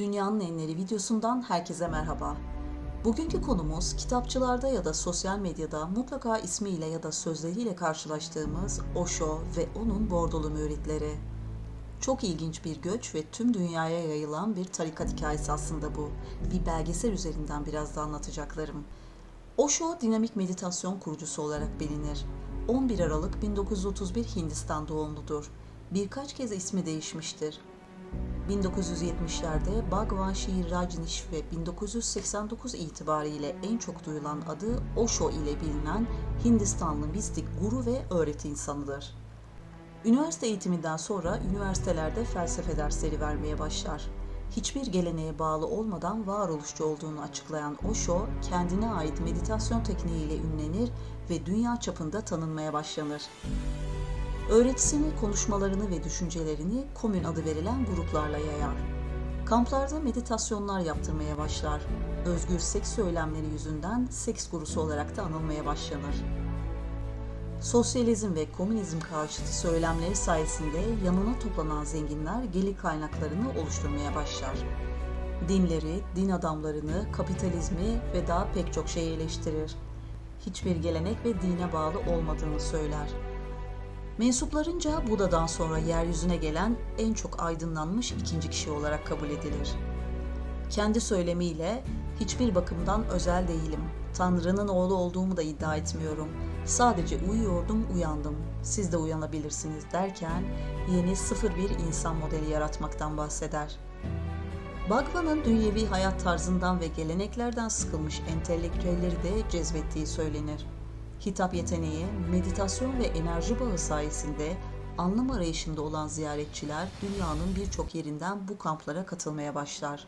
Dünyanın Enleri videosundan herkese merhaba. Bugünkü konumuz kitapçılarda ya da sosyal medyada mutlaka ismiyle ya da sözleriyle karşılaştığımız Osho ve onun bordolu müritleri. Çok ilginç bir göç ve tüm dünyaya yayılan bir tarikat hikayesi aslında bu. Bir belgesel üzerinden biraz da anlatacaklarım. Osho dinamik meditasyon kurucusu olarak bilinir. 11 Aralık 1931 Hindistan doğumludur. Birkaç kez ismi değişmiştir. 1970'lerde Bhagwan Shri Rajneesh ve 1989 itibariyle en çok duyulan adı Osho ile bilinen Hindistanlı mistik guru ve öğreti insanıdır. Üniversite eğitiminden sonra üniversitelerde felsefe dersleri vermeye başlar. Hiçbir geleneğe bağlı olmadan varoluşçu olduğunu açıklayan Osho, kendine ait meditasyon tekniğiyle ünlenir ve dünya çapında tanınmaya başlanır. Öğretisini, konuşmalarını ve düşüncelerini komün adı verilen gruplarla yayar. Kamplarda meditasyonlar yaptırmaya başlar. Özgür seks söylemleri yüzünden seks gurusu olarak da anılmaya başlanır. Sosyalizm ve komünizm karşıtı söylemleri sayesinde yanına toplanan zenginler gelir kaynaklarını oluşturmaya başlar. Dinleri, din adamlarını, kapitalizmi ve daha pek çok şeyi eleştirir. Hiçbir gelenek ve dine bağlı olmadığını söyler. Mensuplarınca Buda'dan sonra yeryüzüne gelen en çok aydınlanmış ikinci kişi olarak kabul edilir. Kendi söylemiyle hiçbir bakımdan özel değilim. Tanrı'nın oğlu olduğumu da iddia etmiyorum. Sadece uyuyordum, uyandım. Siz de uyanabilirsiniz derken yeni sıfır bir insan modeli yaratmaktan bahseder. Bhagwan'ın dünyevi hayat tarzından ve geleneklerden sıkılmış entelektüelleri de cezbettiği söylenir. Hitap yeteneği, meditasyon ve enerji bağı sayesinde anlam arayışında olan ziyaretçiler dünyanın birçok yerinden bu kamplara katılmaya başlar.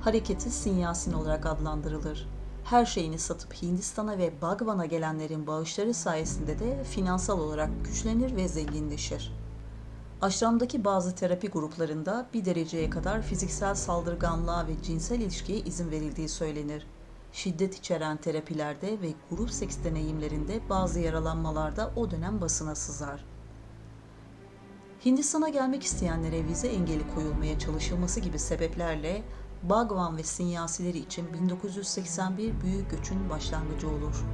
Hareketi Sinyasin olarak adlandırılır. Her şeyini satıp Hindistan'a ve Bhagwan'a gelenlerin bağışları sayesinde de finansal olarak güçlenir ve zenginleşir. Aşramdaki bazı terapi gruplarında bir dereceye kadar fiziksel saldırganlığa ve cinsel ilişkiye izin verildiği söylenir şiddet içeren terapilerde ve grup seks deneyimlerinde bazı yaralanmalarda o dönem basına sızar. Hindistan'a gelmek isteyenlere vize engeli koyulmaya çalışılması gibi sebeplerle Bhagwan ve sinyasileri için 1981 büyük göçün başlangıcı olur.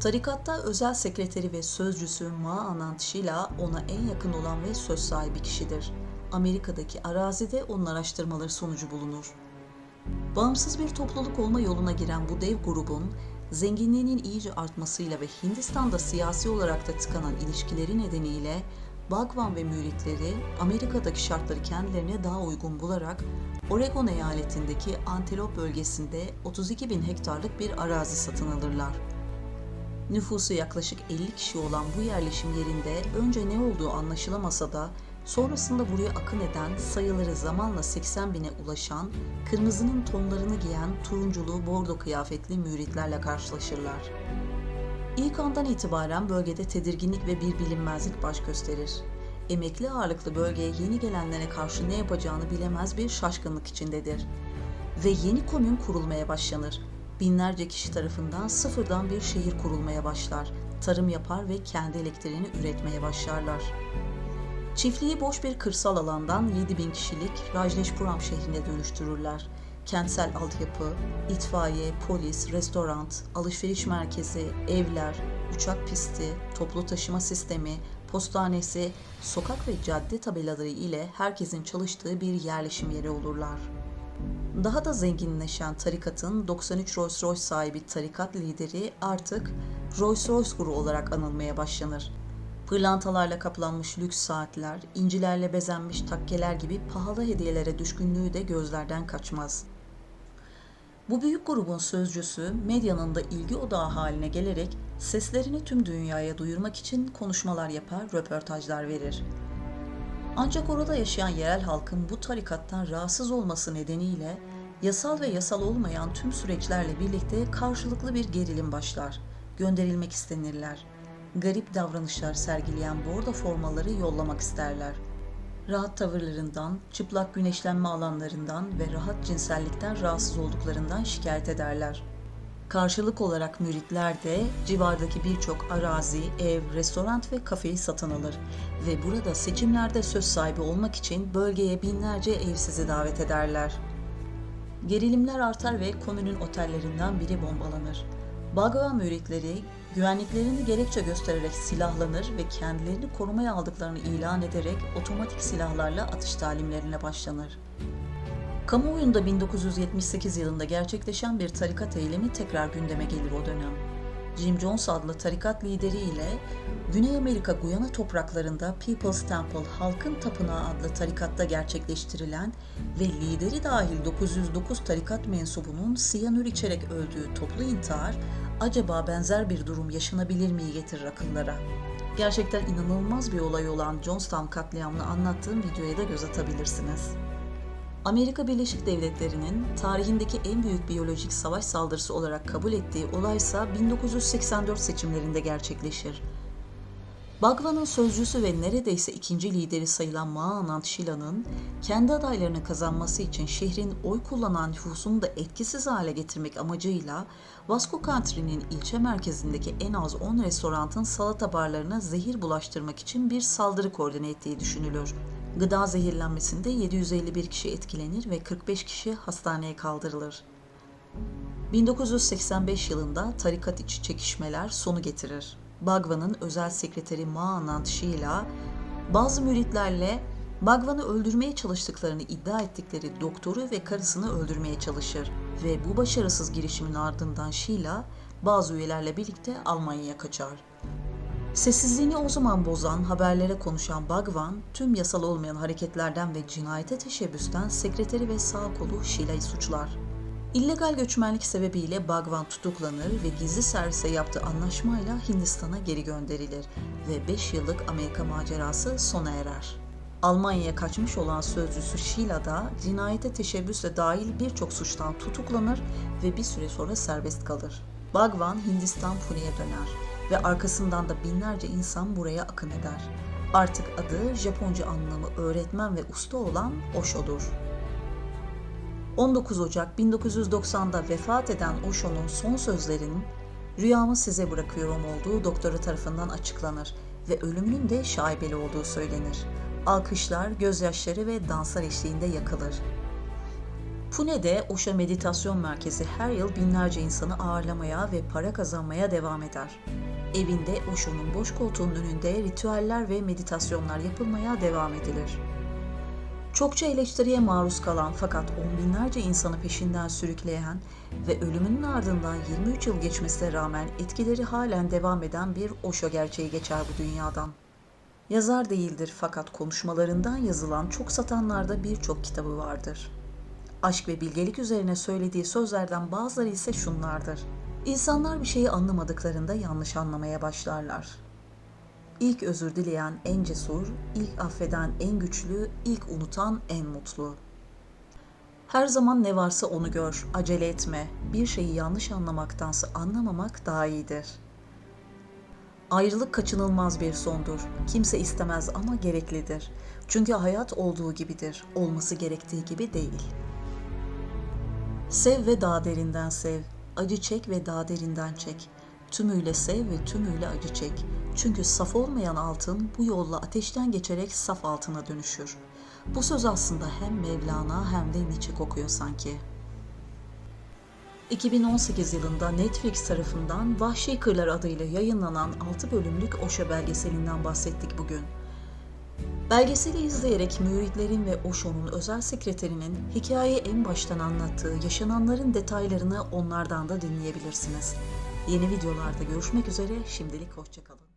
Tarikatta özel sekreteri ve sözcüsü Ma Anand Shila ona en yakın olan ve söz sahibi kişidir. Amerika'daki arazide onun araştırmaları sonucu bulunur. Bağımsız bir topluluk olma yoluna giren bu dev grubun zenginliğinin iyice artmasıyla ve Hindistan'da siyasi olarak da tıkanan ilişkileri nedeniyle Bhagwan ve müritleri Amerika'daki şartları kendilerine daha uygun bularak Oregon eyaletindeki Antelope bölgesinde 32 bin hektarlık bir arazi satın alırlar. Nüfusu yaklaşık 50 kişi olan bu yerleşim yerinde önce ne olduğu anlaşılamasa da Sonrasında buraya akın eden, sayıları zamanla 80 bine ulaşan, kırmızının tonlarını giyen turunculu bordo kıyafetli müritlerle karşılaşırlar. İlk andan itibaren bölgede tedirginlik ve bir bilinmezlik baş gösterir. Emekli ağırlıklı bölgeye yeni gelenlere karşı ne yapacağını bilemez bir şaşkınlık içindedir. Ve yeni komün kurulmaya başlanır. Binlerce kişi tarafından sıfırdan bir şehir kurulmaya başlar. Tarım yapar ve kendi elektriğini üretmeye başlarlar. Çiftliği boş bir kırsal alandan 7000 kişilik Rajneeshpuram şehrine dönüştürürler. Kentsel altyapı, itfaiye, polis, restoran, alışveriş merkezi, evler, uçak pisti, toplu taşıma sistemi, postanesi, sokak ve cadde tabelaları ile herkesin çalıştığı bir yerleşim yeri olurlar. Daha da zenginleşen tarikatın 93 Rolls Royce sahibi tarikat lideri artık Rolls Royce Guru olarak anılmaya başlanır. Pırlantalarla kaplanmış lüks saatler, incilerle bezenmiş takkeler gibi pahalı hediyelere düşkünlüğü de gözlerden kaçmaz. Bu büyük grubun sözcüsü medyanın da ilgi odağı haline gelerek seslerini tüm dünyaya duyurmak için konuşmalar yapar, röportajlar verir. Ancak orada yaşayan yerel halkın bu tarikattan rahatsız olması nedeniyle yasal ve yasal olmayan tüm süreçlerle birlikte karşılıklı bir gerilim başlar. Gönderilmek istenirler garip davranışlar sergileyen bordo formaları yollamak isterler. Rahat tavırlarından, çıplak güneşlenme alanlarından ve rahat cinsellikten rahatsız olduklarından şikayet ederler. Karşılık olarak müritler de civardaki birçok arazi, ev, restoran ve kafeyi satın alır ve burada seçimlerde söz sahibi olmak için bölgeye binlerce evsizi davet ederler. Gerilimler artar ve komünün otellerinden biri bombalanır. Bagva müritleri güvenliklerini gerekçe göstererek silahlanır ve kendilerini korumaya aldıklarını ilan ederek otomatik silahlarla atış talimlerine başlanır. Kamuoyunda 1978 yılında gerçekleşen bir tarikat eylemi tekrar gündeme gelir o dönem. Jim Jones adlı tarikat lideri ile Güney Amerika Guyana topraklarında People's Temple Halkın Tapınağı adlı tarikatta gerçekleştirilen ve lideri dahil 909 tarikat mensubunun siyanür içerek öldüğü toplu intihar acaba benzer bir durum yaşanabilir mi getirir akıllara. Gerçekten inanılmaz bir olay olan Jonestown katliamını anlattığım videoya da göz atabilirsiniz. Amerika Birleşik Devletleri'nin tarihindeki en büyük biyolojik savaş saldırısı olarak kabul ettiği olaysa 1984 seçimlerinde gerçekleşir. Bagva'nın sözcüsü ve neredeyse ikinci lideri sayılan Maa Anand Shila'nın kendi adaylarını kazanması için şehrin oy kullanan nüfusunu da etkisiz hale getirmek amacıyla Vasco Country'nin ilçe merkezindeki en az 10 restoranın salata barlarına zehir bulaştırmak için bir saldırı koordine ettiği düşünülür. Gıda zehirlenmesinde 751 kişi etkilenir ve 45 kişi hastaneye kaldırılır. 1985 yılında tarikat içi çekişmeler sonu getirir. Bagva'nın özel sekreteri Ma Anand Sheila, bazı müritlerle Bagvan'ı öldürmeye çalıştıklarını iddia ettikleri doktoru ve karısını öldürmeye çalışır ve bu başarısız girişimin ardından Sheila bazı üyelerle birlikte Almanya'ya kaçar. Sessizliğini o zaman bozan, haberlere konuşan Bagvan, tüm yasal olmayan hareketlerden ve cinayete teşebbüsten sekreteri ve sağ kolu Sheila'yı suçlar. İllegal göçmenlik sebebiyle Bagvan tutuklanır ve gizli servise yaptığı anlaşmayla Hindistan'a geri gönderilir ve 5 yıllık Amerika macerası sona erer. Almanya'ya kaçmış olan sözcüsü Sheila da cinayete teşebbüsle dahil birçok suçtan tutuklanır ve bir süre sonra serbest kalır. Bagvan Hindistan Pune'ye döner ve arkasından da binlerce insan buraya akın eder. Artık adı Japonca anlamı öğretmen ve usta olan Osho'dur. 19 Ocak 1990'da vefat eden Osho'nun son sözlerinin rüyamı size bırakıyorum olduğu doktoru tarafından açıklanır ve ölümünün de şaibeli olduğu söylenir. Alkışlar, gözyaşları ve danslar eşliğinde yakılır. Pune'de Osho Meditasyon Merkezi her yıl binlerce insanı ağırlamaya ve para kazanmaya devam eder. Evinde Osho'nun boş koltuğunun önünde ritüeller ve meditasyonlar yapılmaya devam edilir. Çokça eleştiriye maruz kalan fakat on binlerce insanı peşinden sürükleyen ve ölümünün ardından 23 yıl geçmesine rağmen etkileri halen devam eden bir Osho gerçeği geçer bu dünyadan. Yazar değildir fakat konuşmalarından yazılan çok satanlarda birçok kitabı vardır. Aşk ve bilgelik üzerine söylediği sözlerden bazıları ise şunlardır. İnsanlar bir şeyi anlamadıklarında yanlış anlamaya başlarlar. İlk özür dileyen en cesur, ilk affeden en güçlü, ilk unutan en mutlu. Her zaman ne varsa onu gör, acele etme. Bir şeyi yanlış anlamaktansa anlamamak daha iyidir. Ayrılık kaçınılmaz bir sondur. Kimse istemez ama gereklidir. Çünkü hayat olduğu gibidir, olması gerektiği gibi değil. Sev ve daha derinden sev. Acı çek ve daha derinden çek. Tümüyle sev ve tümüyle acı çek. Çünkü saf olmayan altın bu yolla ateşten geçerek saf altına dönüşür. Bu söz aslında hem Mevlana hem de Nietzsche kokuyor sanki. 2018 yılında Netflix tarafından Vahşi Kırlar adıyla yayınlanan 6 bölümlük Osho belgeselinden bahsettik bugün. Belgeseli izleyerek müritlerin ve Osho'nun özel sekreterinin hikayeyi en baştan anlattığı yaşananların detaylarını onlardan da dinleyebilirsiniz. Yeni videolarda görüşmek üzere, şimdilik hoşçakalın.